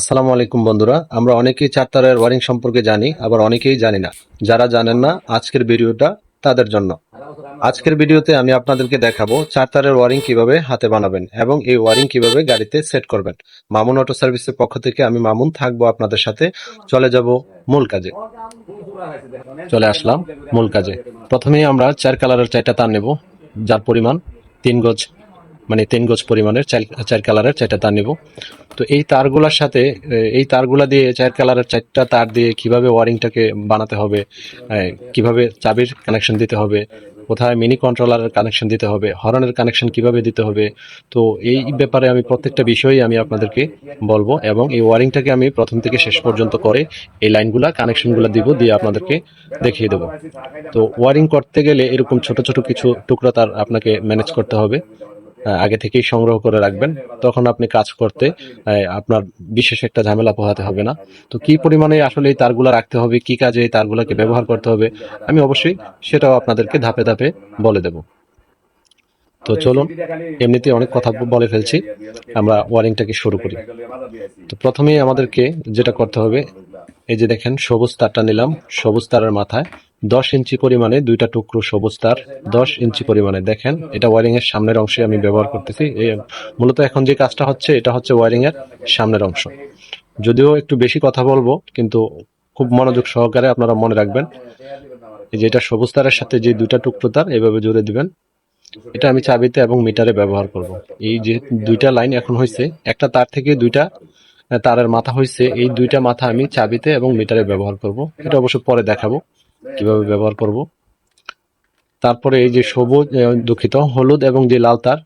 আসসালামু আলাইকুম বন্ধুরা, আমরা অনেকেই চার তারের ওয়ারিং সম্পর্কে জানি, আবার অনেকেই জানি না। যারা জানেন না, আজকের ভিডিওটা তাদের জন্য। আজকের ভিডিওতে আমি আপনাদেরকে দেখাবো চার তারের ওয়ারিং কীভাবে হাতে বানাবেন এবং এই ওয়ারিং কীভাবে গাড়িতে সেট করবেন। মামুন অটো সার্ভিসের পক্ষ থেকে আমি মামুন থাকব আপনাদের সাথে। চলে যাব মূল কাজে। চলে আসলাম মূল কাজে। প্রথমেই আমরা চার কালারের চারটা তার নেব। যার পরিমাণ তিন গজ। মানে তিন গজ পরিমাণের চার চার কালারের চারটা তার নেব। তো এই তারগুলোর সাথে এই তারগুলা দিয়ে চার কালারের চারটা তার দিয়ে কীভাবে ওয়ারিংটাকে বানাতে হবে কীভাবে চাবির কানেকশন দিতে হবে, কোথায় মিনি কন্ট্রোলারের কানেকশন দিতে হবে হরনের কানেকশন কীভাবে দিতে হবে, তো এই ব্যাপারে আমি প্রত্যেকটা বিষয়ই আমি আপনাদেরকে বলব এবং এই ওয়ারিংটাকে আমি প্রথম থেকে শেষ পর্যন্ত করে এই লাইনগুলা কানেকশনগুলো দিব দিয়ে আপনাদেরকে দেখিয়ে দেবো। তো ওয়ারিং করতে গেলে এরকম ছোট ছোট কিছু টুকরা তার আপনাকে ম্যানেজ করতে হবে। আগে থেকেই সংগ্রহ করে রাখবেন। তখন আপনি কাজ করতে আপনার বিশেষ একটা ঝামেলা পোহাতে হবে না। তো কি পরিমাণে আসলে এই তারগুলা রাখতে হবে, কি কাজে এই তারগুলাকে ব্যবহার করতে হবে, আমি অবশ্যই সেটাও আপনাদেরকে ধাপে ধাপে বলে দেব। তো চলুন এমনিতে অনেক কথা বলে ফেলছি। আমরা ওয়ারিংটাকে শুরু করি। তো প্রথমেই আমাদেরকে যেটা করতে হবে এই যে দেখেন, সবুজ তারটা নিলাম। সবুজ তারের মাথায় দশ ইঞ্চি পরিমাণে দুইটা টুকরো সবুজ তার। দশ ইঞ্চি পরিমাণে, দেখেন, এটা ওয়ারিং এর সামনের অংশে আমি ব্যবহার করতেছি। মূলত এখন যে কাজটা হচ্ছে, এটা হচ্ছে ওয়ারিং এর সামনের অংশ। যদিও একটু বেশি কথা বলব, কিন্তু খুব মনোযোগ সহকারে আপনারা মনে রাখবেন। এই যে এটা সবুজ তারের সাথে যে দুইটা টুকরো তার, এভাবে জুড়ে দিবেন। এটা আমি চাবিতে এবং মিটারে ব্যবহার করব। এই যে দুইটা লাইন এখন হয়েছে, একটা তার থেকে দুইটা তারের মাথা হয়েছে এই দুইটা মাথা আমি চাবিতে এবং মিটারে ব্যবহার করব। এটা অবশ্য পরে দেখাবো, কীভাবে ব্যবহার করব। তারপরে এই যে সবুজ দুঃখিত, হলুদ এবং যে লাল তার,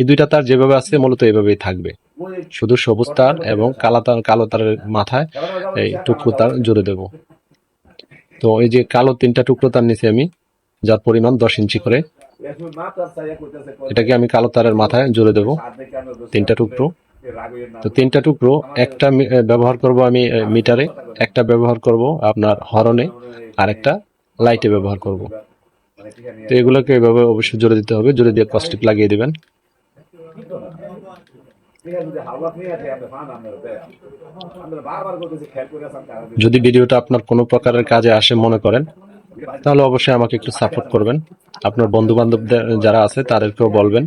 এই দুইটা তার যেভাবে আছে মূলত এভাবেই থাকবে। শুধু সবুজ তার এবং কালো তার, কালো তারের মাথায় এই টুকরো তার জুড়ে দেব। তো এই যে কালো তিনটা টুকরো তার নিচে আমি, যার পরিমাণ দশ ইঞ্চি করে, এটাকে আমি কালো তারের মাথায় জুড়ে দেব, তিনটা টুকরো। তো তিনটা টুকরো একটা ব্যবহার করব আমি মিটারে একটা ব্যবহার করব আপনার হরনে আর একটা লাইটে ব্যবহার করব। তো এগুলোকে এভাবে অবশ্যই জুড়ে দিতে হবে জুড়ে দিয়ে কস্টিক লাগিয়ে দিবেন। যদি ভিডিওটা আপনার কোনো প্রকারের কাজে আসে মনে করেন তাহলে অবশ্যই আমাকে একটু সাপোর্ট করবেন। আপনার বন্ধু বান্ধবদের যারা আছে তাদেরকেও বলবেন।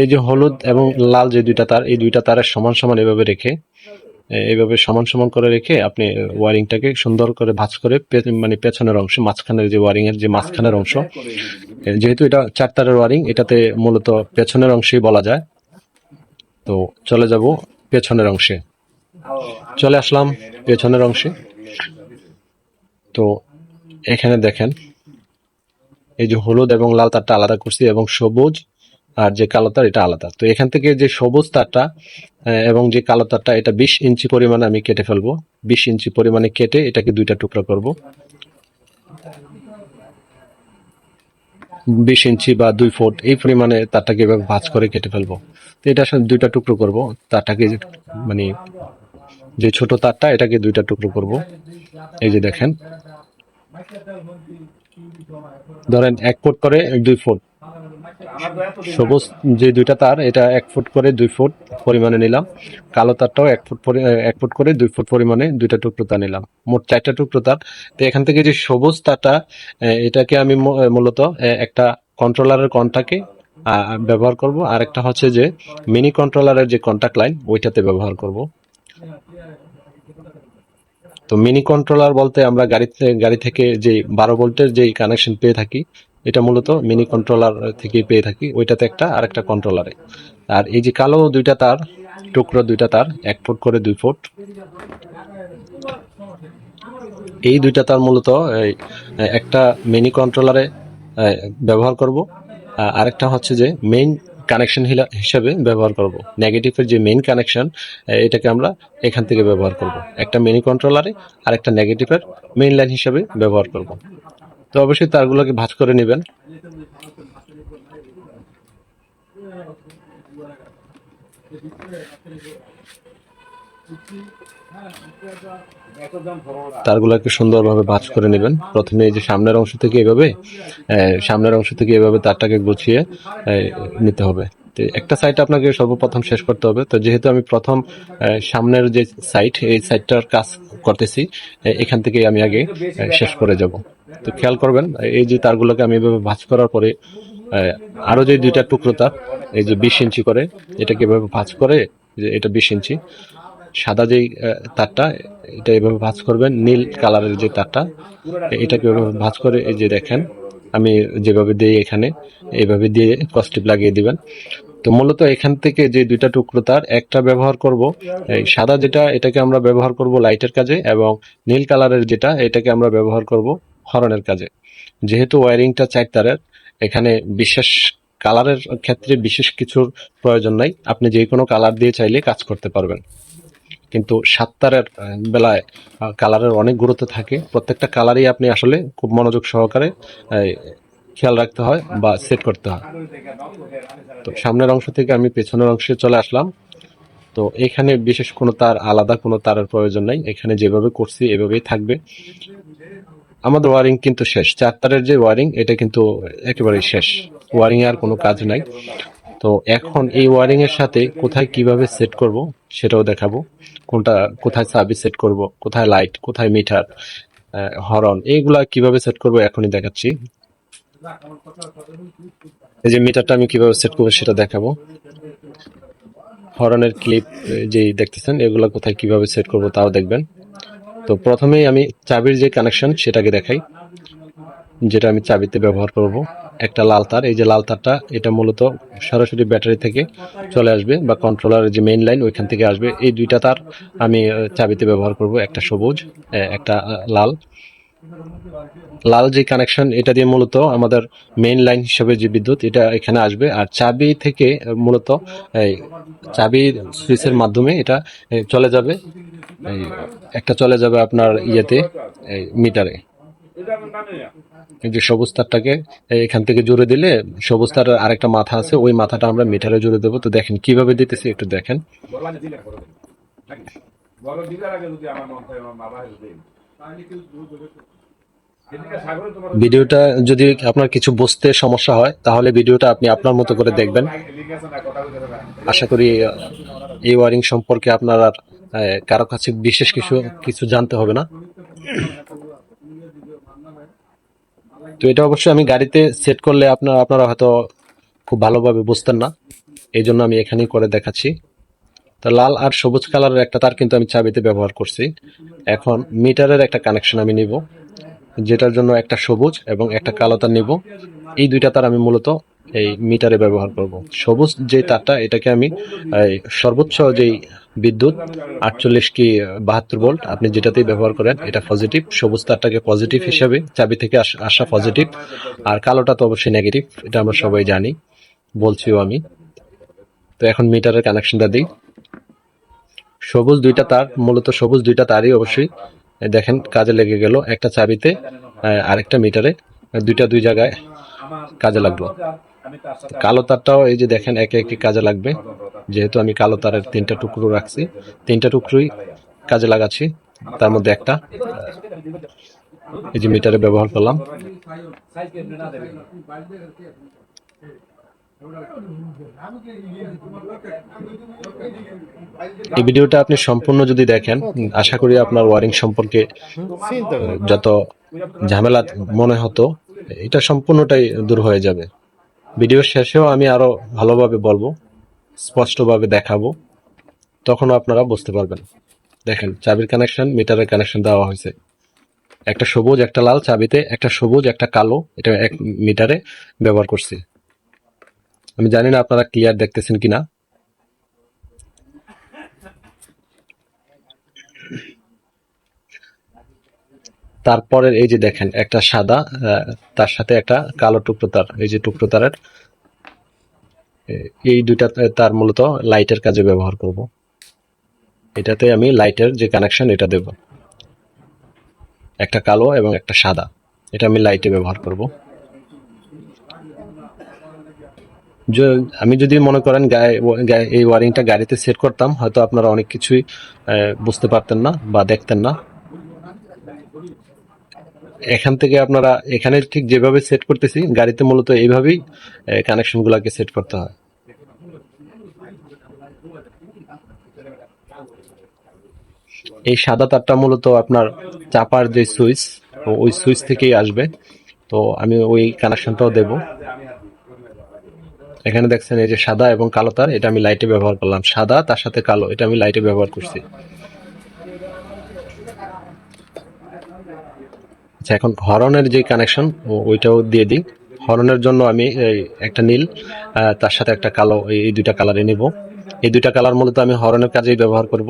এই যে হলুদ এবং লাল যে দুইটা তার, এই দুইটা তারের সমান সমান এভাবে রেখে এইভাবে সমান সমান করে রেখে আপনি ওয়ারিংটাকে সুন্দর করে ভাঁজ করে মানে পেছনের অংশ, মাঝখানের যে ওয়ারিং এর যে মাঝখানের অংশ যেহেতু এটা চার তারের ওয়ারিং, এটাতে মূলত পেছনের অংশেই বলা যায়। তো চলে যাব পেছনের অংশে। চলে আসলাম পেছনের অংশে। তো এখানে দেখেন, এই যে হলুদ এবং লাল তারটা আলাদা করছি এবং সবুজ আর যে কালো তার, এটা আলাদা। তো এখান থেকে যে সবুজ তারটা এবং যে কালো তারটা, এটা বিশ ইঞ্চি পরিমাণে আমি কেটে ফেলব। বিশ ইঞ্চি পরিমাণে কেটে এটাকে দুইটা টুকরা করব। বিশ ইঞ্চি বা দুই ফুট এই পরিমাণে তারটাকে এভাবে ভাঁজ করে কেটে ফেলব। তো এটা আসলে দুইটা টুকরো করব। তারটাকে মানে যে ছোট তারটা, এটাকে দুইটা টুকরো করব। এই যে দেখেন। ধরেন এক ফুট করে দুই ফুট। সবুজ যে দুইটা তার, এটা এক ফুট করে দুই ফুট পরিমাণে নিলাম। কালো তারটাও এক ফুট এক ফুট করে দুই ফুট পরিমাণে দুইটা টুকরো তার নিলাম। মোট চারটা টুকরো তার। তো এখান থেকে যে সবুজ তারটা এটাকে আমি মূলত একটা কন্ট্রোলারের কন্টাকে ব্যবহার করব। আর একটা হচ্ছে যে মিনি কন্ট্রোলারের যে কন্টাক্ট লাইন ওইটাতে ব্যবহার করব। তো মিনি কন্ট্রোলার বলতে আমরা গাড়িতে, গাড়ি থেকে যে বারো ভোল্টের যে কানেকশন পেয়ে থাকি এটা মূলত মিনি কন্ট্রোলার থেকে পেয়ে থাকি, ওইটাতে একটা আর একটা কন্ট্রোলারে আর এই যে কালো দুইটা তার, টুকরো দুইটা তার, এক ফুট করে দুই ফুট। এই দুইটা তার মূলত একটা মিনি কন্ট্রোলারে ব্যবহার করব। আরেকটা হচ্ছে যে মেইন কানেকশন হিসাবে ব্যবহার করব। নেগেটিভের যে মেইন কানেকশন এটাকে আমরা এখান থেকে ব্যবহার করব। একটা মিনি কন্ট্রোলারে আর একটা নেগেটিভের মেইন লাইন হিসাবে ব্যবহার করব। তো অবশ্যই তারগুলোকে ভাঁজ করে নেবেন। তারগুলোকে সুন্দরভাবে ভাঁজ করে নেবেন। প্রথমে এই যে সামনের অংশ থেকে এভাবে সামনের অংশ থেকে এভাবে তারটাকে গুছিয়ে নিতে হবে। তো একটা সাইড আপনাকে সর্বপ্রথম শেষ করতে হবে। তো যেহেতু আমি প্রথম সামনের যে সাইড এই সাইডটার কাজ করতেছি এখান থেকে আমি আগে শেষ করে যাব। তো খেয়াল করবেন এই যে তারগুলোকে আমি এভাবে ভাঁজ করার পরে আহ, আরও যে দুইটা টুকরো তার এই যে বিশ ইঞ্চি করে এটাকে এভাবে ভাঁজ করে যে এটা বিশ ইঞ্চি সাদা যেই তারটা এটা এভাবে ভাঁজ করবেন নীল কালারের যে তারটা এটাকে এভাবে ভাঁজ করে এই যে দেখেন আমি যেভাবে দিই এখানে এইভাবে দিয়ে কস্টিপ লাগিয়ে দিবেন। তো মূলত এখান থেকে যে দুইটা টুকরো তার একটা ব্যবহার করব এই সাদা যেটা এটাকে আমরা ব্যবহার করব লাইটের কাজে এবং নীল কালারের যেটা এটাকে আমরা ব্যবহার করব হরনের কাজে। যেহেতু ওয়ারিংটা চার তারের, এখানে বিশেষ কালারের ক্ষেত্রে বিশেষ কিছুর প্রয়োজন নাই। আপনি যে কোনো কালার দিয়ে চাইলে কাজ করতে পারবেন। কিন্তু সাত তারের বেলায় কালারের অনেক গুরুত্ব থাকে। প্রত্যেকটা কালারই আপনি আসলে খুব মনোযোগ সহকারে খেয়াল রাখতে হয় বা সেট করতে হয়। তো সামনের অংশ থেকে আমি পেছনের অংশে চলে আসলাম। তো এখানে বিশেষ কোনো তার আলাদা কোনো তারের প্রয়োজন নাই। এখানে যেভাবে করছি এভাবেই থাকবে। আমাদের ওয়ারিং কিন্তু শেষ। চার তারের যে ওয়ারিং, এটা কিন্তু একেবারেই শেষ। ওয়ারিং আর কোনো কাজ নাই। তো এখন এই ওয়ারিং এর সাথে কোথায় কীভাবে সেট করব, সেটাও দেখাবো। কোনটা, কোথায় সার্ভিস সেট করব, কোথায় লাইট, কোথায় মিটার হরন, এইগুলা কীভাবে সেট করব এখনই দেখাচ্ছি। এই যে মিটারটা আমি কীভাবে সেট করব সেটা দেখাবো। হরনের ক্লিপ যেই দেখতেছেন, এগুলা কোথায় কীভাবে সেট করব তাও দেখবেন। তো প্রথমেই আমি চাবির যে কানেকশন সেটাকে দেখাই, যেটা আমি চাবিতে ব্যবহার করব। একটা লাল তার, এই যে লাল তারটা, এটা মূলত সরাসরি ব্যাটারি থেকে চলে আসবে বা কন্ট্রোলারের যে মেইন লাইন ওইখান থেকে আসবে। এই দুইটা তার আমি চাবিতে ব্যবহার করব, একটা সবুজ একটা লাল। লাল যে কানেকশন এটা দিয়ে মূলত আমাদের মেইন লাইন হিসেবে যে বিদ্যুৎ, এটা এখানে আসবে। আর চাবি থেকে মূলত এই চাবি সুইচের মাধ্যমে এটা চলে যাবে। এই একটা চলে যাবে আপনার ইয়েতে, এই মিটারে যে সবুজ তারটাকে এখান থেকে জুড়ে দিলে সবুজ তার আরেকটা মাথা আছে, ওই মাথাটা আমরা মিটারে জুড়ে দেবো। তো দেখেন, কীভাবে দিতেছি একটু দেখেন। আমার ভিডিওটা যদি আপনার কিছু বুঝতে সমস্যা হয়, তাহলে ভিডিওটা আপনি আপনার মতো করে দেখবেন। আশা করি এই ওয়ারিং সম্পর্কে আপনার আর কারও কাছে বিশেষ কিছু কিছু জানতে হবে না। তো এটা অবশ্যই আমি গাড়িতে সেট করলে আপনার, আপনারা হয়তো খুব ভালোভাবে বুঝতেন না। এই জন্য আমি এখানেই করে দেখাচ্ছি। তো লাল আর সবুজ কালারের একটা তার কিন্তু আমি চাবিতে ব্যবহার করছি। এখন মিটারের একটা কানেকশন আমি নিব। যেটার জন্য একটা সবুজ এবং একটা কালো তার নিব। এই দুইটা তার আমি মূলত এই মিটারে ব্যবহার করব। সবুজ যে তারটা, এটাকে আমি সর্বোচ্চ যেই বিদ্যুৎ, আটচল্লিশ কি বাহাত্তর ভোল্ট, আপনি যেটাতেই ব্যবহার করেন, এটা পজিটিভ। সবুজ তারটাকে পজিটিভ হিসাবে চাবি থেকে আস- পজিটিভ। আর কালোটা তো অবশ্যই নেগেটিভ, এটা আমরা সবাই জানি, বলছিও আমি। তো এখন মিটারের কানেকশনটা দিই। সবুজ দুইটা তার, মূলত সবুজ দুইটা তারই অবশ্যই দেখেন, কাজে লেগে গেল একটা চাবিতে আরেকটা মিটারে, দুইটা দুই জায়গায় কাজে লাগল। কালো তারটাও এই যে দেখেন, একে একে কাজে লাগবে। যেহেতু আমি কালো তারের তিনটা টুকরো রাখছি, তিনটা টুকরোই কাজে লাগাচ্ছি, তার মধ্যে একটা এই যে মিটারে ব্যবহার করলাম সাইজ কেমনে না দেবে এই ভিডিওটা আপনি সম্পূর্ণ যদি দেখেন, আশা করি আপনার ওয়ারিং সম্পর্কে যত ঝামেলা মনে হতো, এটা সম্পূর্ণটাই দূর হয়ে যাবে। ভিডিওর শেষেও আমি আরও ভালোভাবে বলব, স্পষ্টভাবে দেখাবো, তখনও আপনারা বুঝতে পারবেন। দেখেন, চাবির কানেকশন মিটারের কানেকশন দেওয়া হয়েছে। একটা সবুজ, একটা লাল চাবিতে, একটা সবুজ, একটা কালো, এটা এক মিটারে ব্যবহার করছি। আমি জানি না আপনারা ক্লিয়ার দেখতেছেন কিনা। তারপরের এই যে দেখেন, একটা সাদা তার সাথে একটা কালো টুকরো তার, এই যে টুকরো তারের এই দুইটা তার মূলত লাইটের কাজে ব্যবহার করব। এটাতে আমি লাইটের যে কানেকশন এটা দেব। একটা কালো এবং একটা সাদা। এটা আমি লাইটে ব্যবহার করব য- আমি যদি মনে করেন গায়ে- এই ওয়ারিংটা গাড়িতে সেট করতাম, হয়তো আপনারা অনেক কিছুই বুঝতে পারতেন না বা দেখতেন না। এখান থেকে আপনারা, এখানে ঠিক যেভাবে সেট করতেছি, গাড়িতে মূলত এইভাবেই কানেকশন গুলাকে সেট করতে হয়। এই সাদা তারটা মূলত আপনার চাপার যে সুইচ ওই সুইচ থেকেই আসবে। তো আমি ওই কানেকশনটাও দেব। এখানে দেখছেন এই যে সাদা এবং কালো তার, এটা আমি লাইটে ব্যবহার করলাম। সাদা, তার সাথে কালো, এটা আমি লাইটে ব্যবহার করছি। আচ্ছা এখন হরনের যে কানেকশন ওইটাও দিয়ে দিই। হরনের জন্য আমি একটা নীল তার সাথে একটা কালো, এই দুইটা কালারে নিব। এই দুইটা কালার মূলত আমি হরনের কাজেই ব্যবহার করব।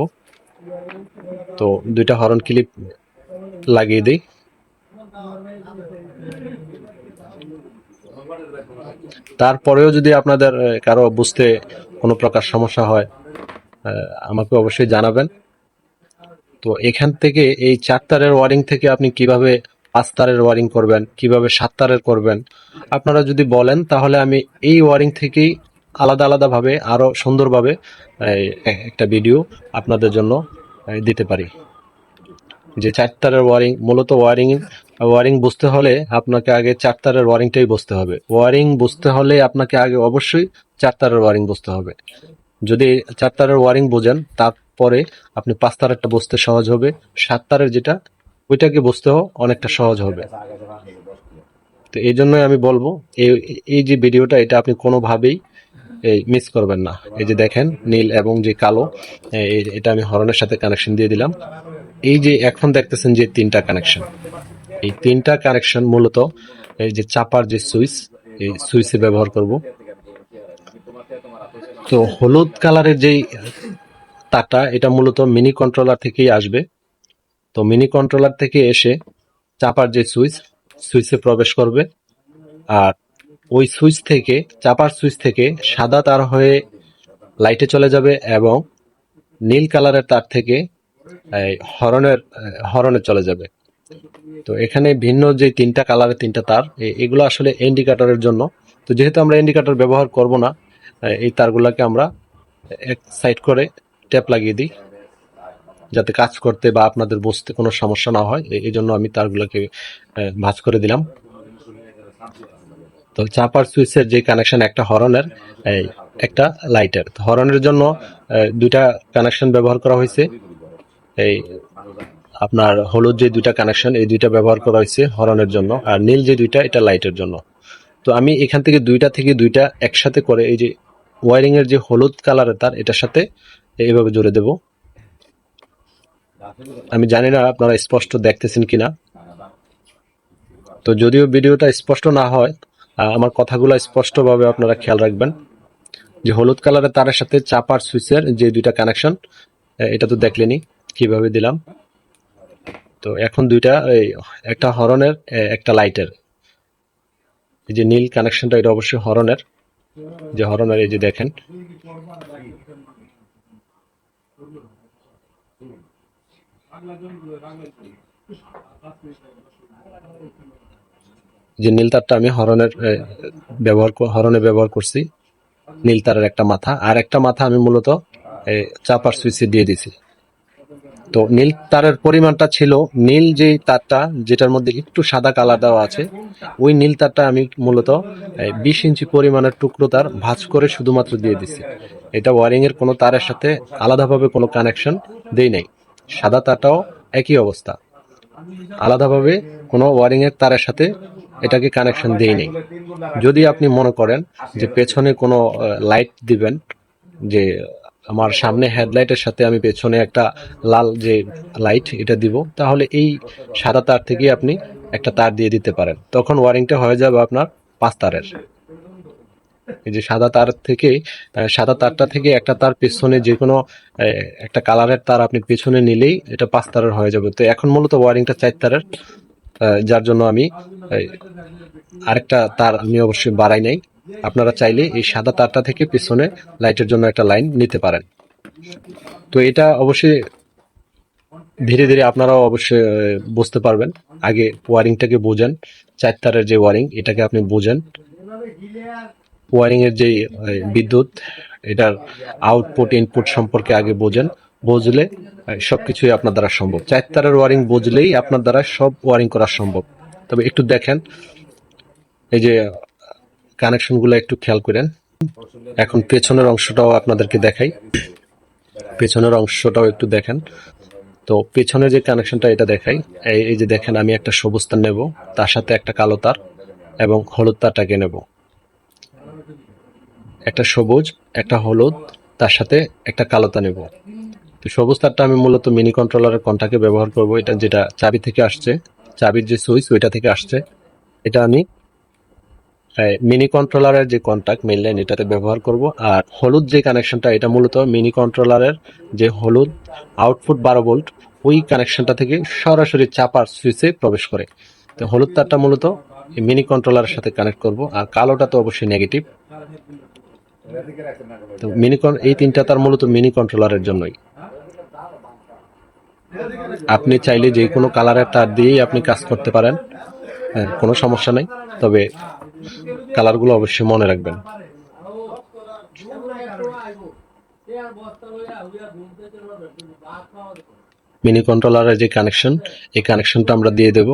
তো দুইটা হরন ক্লিপ লাগিয়ে দিই। তারপরেও যদি আপনাদের কারও বুঝতে কোনো প্রকার সমস্যা হয় আমাকে অবশ্যই জানাবেন। তো এখান থেকে এই চার তারের ওয়ারিং থেকে আপনি কীভাবে পাঁচ তারের ওয়ারিং করবেন, কীভাবে সাত তারের করবেন, আপনারা যদি বলেন তাহলে আমি এই ওয়ারিং থেকেই আলাদা আলাদাভাবে আরও সুন্দরভাবে একটা ভিডিও আপনাদের জন্য দিতে পারি। যে চার তারের ওয়ারিং, মূলত ওয়ারিং ওয়ারিং বুঝতে হলে আপনাকে আগে চার তারের ওয়ারিংটাই বুঝতে হবে। ওয়ারিং বুঝতে হলে আপনাকে আগে অবশ্যই চার তারের ওয়ারিং বুঝতে হবে। যদি চার তারের ওয়ারিং বোঝেন, তারপরে আপনি পাঁচ তারেরটা বুঝতে সহজ হবে। সাত তারের যেটা, ওইটাকে বুঝতেও অনেকটা সহজ হবে। তো এই জন্যই আমি বলব, এই এই যে ভিডিওটা, এটা আপনি কোনোভাবেই এই মিস করবেন না। এই যে দেখেন, নীল এবং যে কালো এটা আমি হরনের সাথে কানেকশন দিয়ে দিলাম। এই যে এখন দেখতেছেন যে তিনটা কানেকশন এই তিনটা কানেকশন মূলত এই যে চাপার যে সুইচ, এই সুইচে ব্যবহার করব। তো হলুদ কালারের যেই তারটা, এটা মূলত মিনি কন্ট্রোলার থেকেই আসবে। তো মিনি কন্ট্রোলার থেকে এসে চাপার যে সুইচ, সুইচে প্রবেশ করবে। আর ওই সুইচ থেকে, চাপার সুইচ থেকে সাদা তার হয়ে লাইটে চলে যাবে এবং নীল কালারের তার থেকে হরনের, হরনে চলে যাবে। তো এখানে ভিন্ন যে তিনটা কালারের তিনটা তার এগুলো আসলে ইন্ডিকেটরের জন্য। তো যেহেতু আমরা ইন্ডিকেটর ব্যবহার করব না এই তারগুলোকে আমরা এক সাইড করে ট্যাপ লাগিয়ে দিই, যাতে কাজ করতে বা আপনাদের বুঝতে কোনো সমস্যা না হয়। এই জন্য আমি তারগুলোকে ভাঁজ করে দিলাম। তো চাপার সুইচের যে কানেকশন একটা হরনের একটা লাইটের হরনের জন্য দুইটা কানেকশন ব্যবহার করা হয়েছে। এই আপনার হলুদ যে দুইটা কানেকশন এই দুইটা ব্যবহার করা হয়েছে হরনের জন্য, আর নীল যে দুইটা, এটা লাইটের জন্য। তো আমি এখান থেকে দুইটা থেকে দুইটা একসাথে করে এই যে ওয়ারিং এর যে হলুদ কালারের তার, এটার সাথে এইভাবে জুড়ে দেব। আমি জানি না আপনারা স্পষ্ট দেখতেছেন কিনা। তো যদিও ভিডিওটা স্পষ্ট না হয় আমার কথাগুলো স্পষ্টভাবে আপনারা খেয়াল রাখবেন। যে হলুদ কালারের তারের সাথে চাপার সুইচের যে দুইটা কানেকশন এটা তো দেখলেনি কীভাবে দিলাম। তো এখন দুইটা, এই একটা হরনের একটা লাইটের এই যে নীল কানেকশনটা এটা অবশ্যই হরনের। যে হরনের, এই যে দেখেন। যে নীল তারটা আমি হরনের ব্যবহার হরনে ব্যবহার করছি। নীল তারের একটা মাথা। আর একটা মাথা আমি মূলত চাপার সুইচে দিয়ে দিছি। তো নীল তারের পরিমাণটা ছিল, নীল যে তারটা, যেটার মধ্যে একটু সাদা কালার দেওয়া আছে, ওই নীল তারটা আমি মূলত বিশ ইঞ্চি পরিমাণের টুকরো তার ভাঁজ করে শুধুমাত্র দিয়ে দিছি। এটা ওয়ারিং এর কোনো তারের সাথে আলাদাভাবে কোনো কানেকশন দেই নাই। সাদা তারটাও একই অবস্থা। আলাদাভাবে কোনো ওয়ারিং এর তারের সাথে এটাকে কানেকশন দেই নাই। যদি আপনি মনে করেন যে পেছনে কোনো লাইট দিবেন, যে আমার সামনে হেডলাইটের সাথে আমি পেছনে একটা লাল যে লাইট এটা দিব। তাহলে এই সাদা তার থেকে আপনি একটা তার দিয়ে দিতে পারেন। তখন ওয়ারিংটা হয়ে যাবে আপনার পাঁচ তারের। এই যে সাদা তার থেকে সাদা তারটা থেকে একটা তার পেছনে যে কোনো একটা কালারের তার আপনি পেছনে নিলেই এটা পাঁচ তারের হয়ে যাবে। তো এখন মূলত ওয়ারিংটা চার তারের যার জন্য আমি আরেকটা তার আমি অবশ্যই বাড়াই নাই। আপনারা চাইলে এই সাদা তারটা থেকে পিছনে লাইটের জন্য একটা লাইন নিতে পারেন। তো এটা অবশ্যই ধীরে ধীরে আপনারাও অবশ্যই বুঝতে পারবেন। আগে ওয়ারিংটাকে বোঝেন, চার তারের যে ওয়ারিং, এটাকে আপনি বোঝেন। ওয়ারিং এর যে বিদ্যুৎ, এটার আউটপুট ইনপুট সম্পর্কে আগে বোঝেন। বুঝলে সবকিছুই আপনার দ্বারা সম্ভব। চার তারের ওয়ারিং বুঝলেই আপনার দ্বারা সব ওয়ারিং করা সম্ভব। তবে একটু দেখেন, এই যে কানেকশনগুলো একটু খেয়াল করেন। এখন পেছনের অংশটাও আপনাদেরকে দেখাই। পেছনের অংশটাও একটু দেখেন। তো পেছনের যে কানেকশনটা, এটা দেখাই। এই যে দেখেন, আমি একটা সবুজ তার নেব, তার সাথে একটা কালো তার এবং হলুদ তারটাকে নেব। একটা সবুজ, একটা হলুদ, তার সাথে একটা কালো তার নেব। তো সবুজ তারটা আমি মূলত মিনি কন্ট্রোলারের কন্টাকে ব্যবহার করব। এটা যেটা চাবি থেকে আসছে, চাবির যে সুইচ, ওইটা থেকে আসছে। এটা আমি মিনি কন্ট্রোলারের যে কন্টাক্ট মেইন লাইন এটাতে ব্যবহার করব। আর হলুদ যে কানেকশনটা এটা মূলত মিনি কন্ট্রোলারের যে হলুদ আউটপুট বারো ভোল্ট ওই কানেকশনটা থেকে সরাসরি চাপার সুইচে প্রবেশ করে। তো হলুদ তারটা মূলত মিনি কন্ট্রোলারের সাথে কানেক্ট করব, আর কালোটা তো অবশ্যই নেগেটিভ তো মিনি এই তিনটা তার মূলত মিনি কন্ট্রোলারের জন্যই। আপনি চাইলে যে কোনো কালারের তার দিয়েই আপনি কাজ করতে পারেন। হ্যাঁ কোনো সমস্যা নেই। তবে কালারগুলো অবশ্যই মনে রাখবেন। মিনি কন্ট্রোলারের যে কানেকশন এই কানেকশনটা আমরা দিয়ে দেব।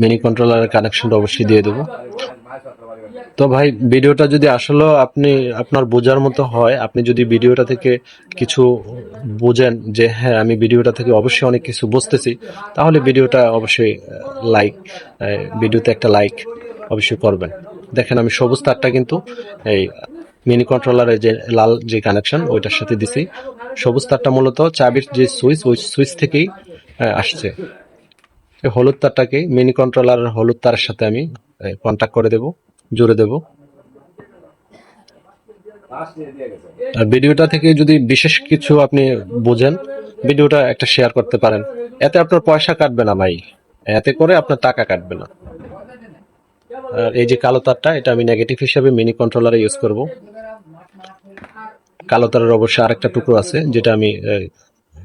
মিনি কন্ট্রোলারের কানেকশনটা অবশ্যই দিয়ে দেব। তো ভাই, ভিডিওটা যদি আসলে আপনি, আপনার বোঝার মতো হয়, আপনি যদি ভিডিওটা থেকে কিছু বোঝেন যে হ্যাঁ আমি ভিডিওটা থেকে অবশ্যই অনেক কিছু বুঝতেছি, তাহলে ভিডিওটা অবশ্যই লাইক ভিডিওতে একটা লাইক অবশ্যই করবেন। দেখেন আমি সবুজ তারটা কিন্তু এই মিনি কন্ট্রোলারের যে লাল যে কানেকশন ওইটার সাথে দিছি। সবুজ তারটা মূলত চাবির যে সুইচ ওই সুইচ থেকেই আসছে। হলুদ তারটাকে মিনি কন্ট্রোলারের হলুদ তারের সাথে আমি কন্ট্যাক্ট করে দেব। জুড়ে দেব। আর ভিডিওটা থেকে যদি বিশেষ কিছু আপনি বোঝেন, ভিডিওটা একটা শেয়ার করতে পারেন। এতে আপনার পয়সা কাটবে না ভাই। এতে করে আপনার টাকা কাটবে না। আর এই যে কালো তারটা, এটা আমি নেগেটিভ হিসাবে মিনি কন্ট্রোলারে ইউজ করব। কালো তারের অবশ্যই আরেকটা টুকরো আছে, যেটা আমি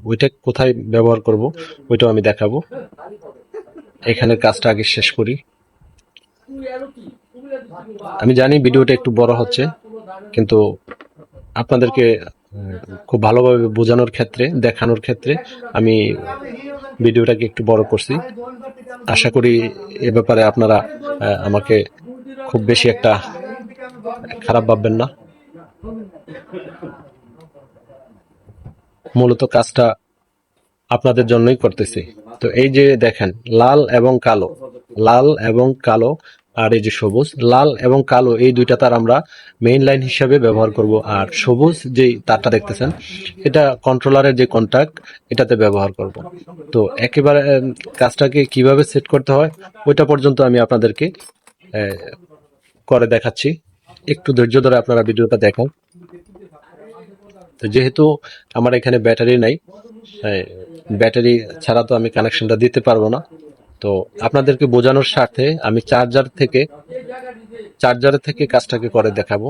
ওইটা কোথায় ব্যবহার করব, ওইটাও আমি দেখাবো। এখানের কাজটা আগে শেষ করি। আমি জানি ভিডিওটা একটু বড় হচ্ছে, কিন্তু আপনাদেরকে খুব ভালোভাবে বোঝানোর ক্ষেত্রে, দেখানোর ক্ষেত্রে আমি ভিডিওটাকে একটু বড় করছি। আশা করি এ ব্যাপারে আপনারা আমাকে খুব বেশি একটা খারাপ ভাববেন না। মূলত কাজটা আপনাদের জন্যই করতেছি। তো এই যে দেখেন, লাল এবং কালো, লাল এবং কালো আর এই যে সবুজ, লাল এবং কালো, এই দুইটা তার আমরা মেইন লাইন হিসাবে ব্যবহার করব। আর সবুজ যে তারটা দেখতেছেন, এটা কন্ট্রোলারের যে কন্টাক্ট এটাতে ব্যবহার করব। তো একেবারে কাজটাকে কীভাবে সেট করতে হয়, ওইটা পর্যন্ত আমি আপনাদেরকে করে দেখাচ্ছি। একটু ধৈর্য ধরে আপনারা ভিডিওটা দেখেন। তো যেহেতু আমার এখানে ব্যাটারি নাই ব্যাটারি ছাড়া তো আমি কানেকশনটা দিতে পারব না। তো আপনাদেরকে বোঝানোর স্বার্থে আমি চার্জার থেকে, চার্জারের থেকে কাজটাকে করে দেখাবো।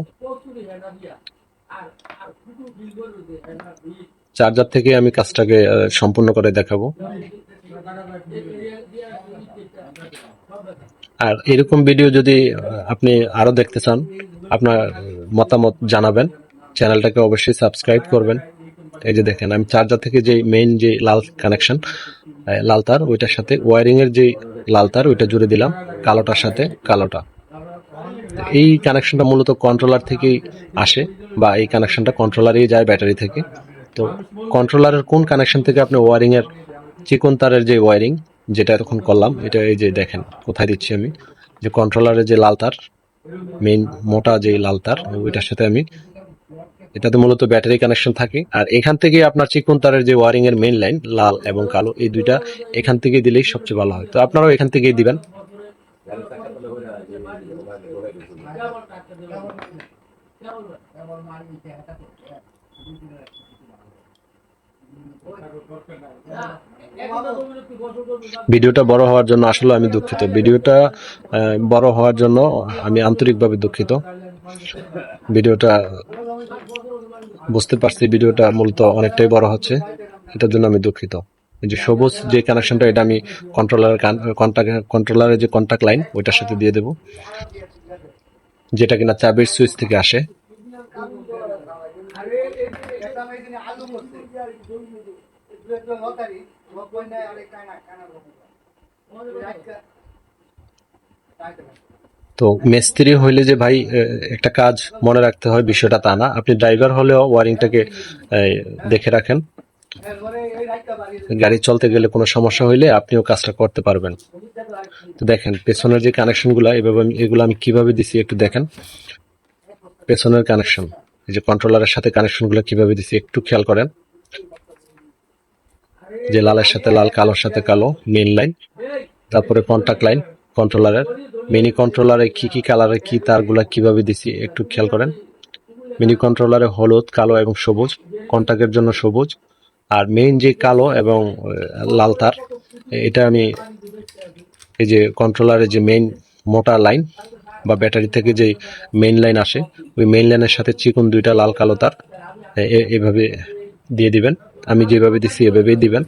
চার্জার থেকে আমি কাজটাকে সম্পূর্ণ করে দেখাবো। আর এরকম ভিডিও যদি আপনি আরও দেখতে চান, আপনার মতামত জানাবেন। চ্যানেলটাকে অবশ্যই সাবস্ক্রাইব করবেন। এই যে দেখেন, আমি চার্জার থেকে যে মেইন যে লাল কানেকশন লাল তার, ওইটার সাথে ওয়ারিং এর যে লাল তার, ওইটা জুড়ে দিলাম, কালোটার সাথে কালোটা। এই কানেকশনটা মূলত কন্ট্রোলার থেকেই আসে বা এই কানেকশনটা কন্ট্রোলারেই যায় ব্যাটারি থেকে। তো কন্ট্রোলারের কোন কানেকশন থেকে আপনি ওয়ারিং এর চিকন তারের যে ওয়ারিং যেটা এতক্ষণ করলাম, এটা এই যে দেখেন, কোথায় দিচ্ছি আমি? যে কন্ট্রোলারের যে লাল তার মেইন মোটা যে লাল তার, ওইটার সাথে আমি এটাতে মূলত ব্যাটারি কানেকশন থাকে। আর এখান থেকে আপনার চিকন তারের যে ওয়ারিং এর মেইন লাইন লাল এবং কালো, এই দুইটা এখান থেকে দিলেই সবচেয়ে ভালো হয়। তো আপনারাও এখান থেকেই দিবেন। ভিডিওটা বড় হওয়ার জন্য আসলে আমি দুঃখিত। ভিডিওটা বড় হওয়ার জন্য আমি আন্তরিকভাবে দুঃখিত। ভিডিওটা বুঝতে পারছি, ভিডিওটা মূলত অনেকটাই বড় হচ্ছে। এটার জন্য আমি দুঃখিত। যে সবুজ যে কানেকশনটা এটা আমি কন্ট্যাক্ট কন্ট্রোলারের যে কন্ট্যাক্ট লাইন ওইটার সাথে দিয়ে দেব। যেটা কিনা চাবির সুইচ থেকে আসে। তো মিস্ত্রি হইলে যে ভাই একটা কাজ মনে রাখতে হয়, বিষয়টা তা না। আপনি ড্রাইভার হলেও ওয়ারিংটাকে দেখে রাখেন। গাড়ি চলতে গেলে কোনো সমস্যা হইলে আপনিও কাজটা করতে পারবেন। তো দেখেন, পেছনের যে কানেকশনগুলো, এভাবে এগুলো আমি কীভাবে দিছি একটু দেখেন। পেছনের কানেকশন, এই যে কন্ট্রোলারের সাথে কানেকশনগুলো কীভাবে দিছি একটু খেয়াল করেন। যে লালের সাথে লাল, কালোর সাথে কালো মেন লাইন তারপরে কন্টাক্ট লাইন কন্ট্রোলারের মিনি কন্ট্রোলারে কি কি কালারে কি তারগুলা কীভাবে দিছি একটু খেয়াল করেন। মিনি কন্ট্রোলারে হলুদ, কালো এবং সবুজ কন্টাক্টের জন্য সবুজ। আর মেইন যে কালো এবং লাল তার, এটা আমি এই যে কন্ট্রোলারের যে মেইন মোটা লাইন বা ব্যাটারি থেকে যে মেইন লাইন আসে, ওই মেইন লাইনের সাথে চিকন দুইটা লাল কালো তার এভাবে দিয়ে দিবেন। আমি যেভাবে দিছি এভাবেই দিবেন।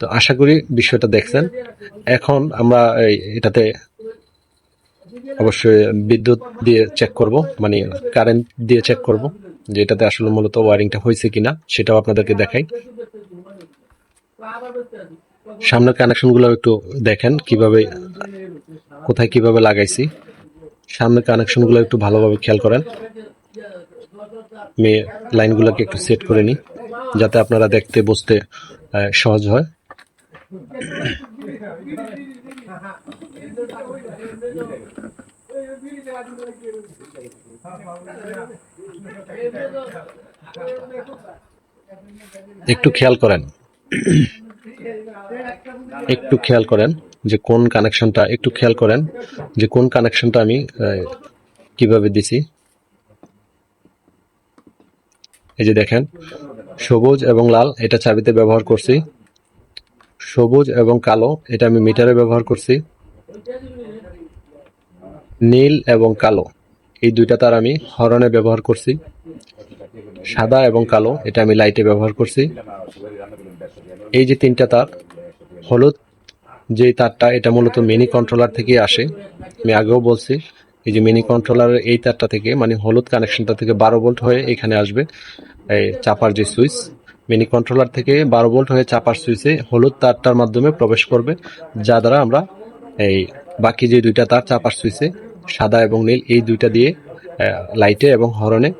তো আশা করি বিষয়টা দেখছেন। এখন আমরা এটাতে অবশ্যই বিদ্যুৎ দিয়ে চেক করব মানে কারেন্ট দিয়ে চেক করব যে এটাতে আসলে মূলত ওয়ারিংটা হয়েছে কিনা, সেটাও আপনাদেরকে দেখাই। সামনের কানেকশনগুলো একটু দেখেন, কীভাবে, কোথায় কীভাবে লাগাইছি। সামনের কানেকশনগুলো একটু ভালোভাবে খেয়াল করেন। আমি লাইনগুলোকে একটু সেট করে নিই, যাতে আপনারা দেখতে, বুঝতে সহজ হয়। একটু খেয়াল করেন। একটু খেয়াল করেন যে কোন কানেকশনটা, একটু খেয়াল করেন যে কোন কানেকশনটা আমি কীভাবে দিছি। এই যে দেখেন, সবুজ এবং লাল, এটা চাবিতে ব্যবহার করছি। সবুজ এবং কালো, এটা আমি মিটারে ব্যবহার করছি। নীল এবং কালো, এই দুইটা তার আমি হরনে ব্যবহার করছি। সাদা এবং কালো, এটা আমি লাইটে ব্যবহার করছি। এই যে তিনটা তার, হলুদ যে তারটা, এটা মূলত মিনি কন্ট্রোলার থেকে আসে। আমি আগেও বলছি, এই যে মিনি কন্ট্রোলারের এই তারটা থেকে মানে হলুদ কানেকশনটা থেকে বারো ভোল্ট হয়ে এখানে আসবে, এই চাপার যে সুইচ। মিনি কন্ট্রোলার থেকে বারো ভোল্ট হয়ে চাপার সুইচে হলুদ তারটার মাধ্যমে প্রবেশ করবে, যা দ্বারা আমরা এই বাকি যে দুইটা তার চাপার সুইচে সাদা এবং নীল, এই দুইটা দিয়ে লাইটে এবং হরনে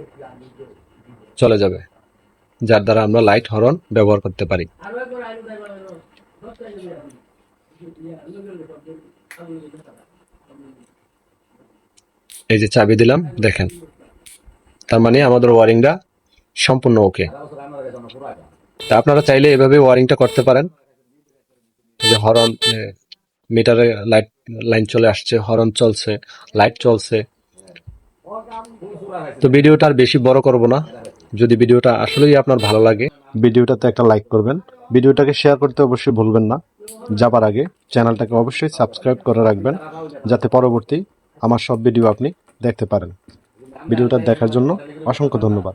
চলে যাবে, যার দ্বারা আমরা লাইট হরন ব্যবহার করতে পারি। এই যে চাবি দিলাম, দেখেন। তার মানে আমাদের ওয়ারিংটা সম্পূর্ণ ওকে তা আপনারা চাইলে এভাবে ওয়ারিংটা করতে পারেন। যে হরন মিটারে লাইট, লাইন চলে আসছে, হরন চলছে, লাইট চলছে। তো ভিডিওটা আর বেশি বড় করব না। যদি ভিডিওটা আসলেই আপনার ভালো লাগে, ভিডিওটাতে একটা লাইক করবেন। ভিডিওটাকে শেয়ার করতে অবশ্যই ভুলবেন না। যাবার আগে চ্যানেলটাকে অবশ্যই সাবস্ক্রাইব করে রাখবেন, যাতে পরবর্তী আমার সব ভিডিও আপনি দেখতে পারেন। ভিডিওটা দেখার জন্য অসংখ্য ধন্যবাদ।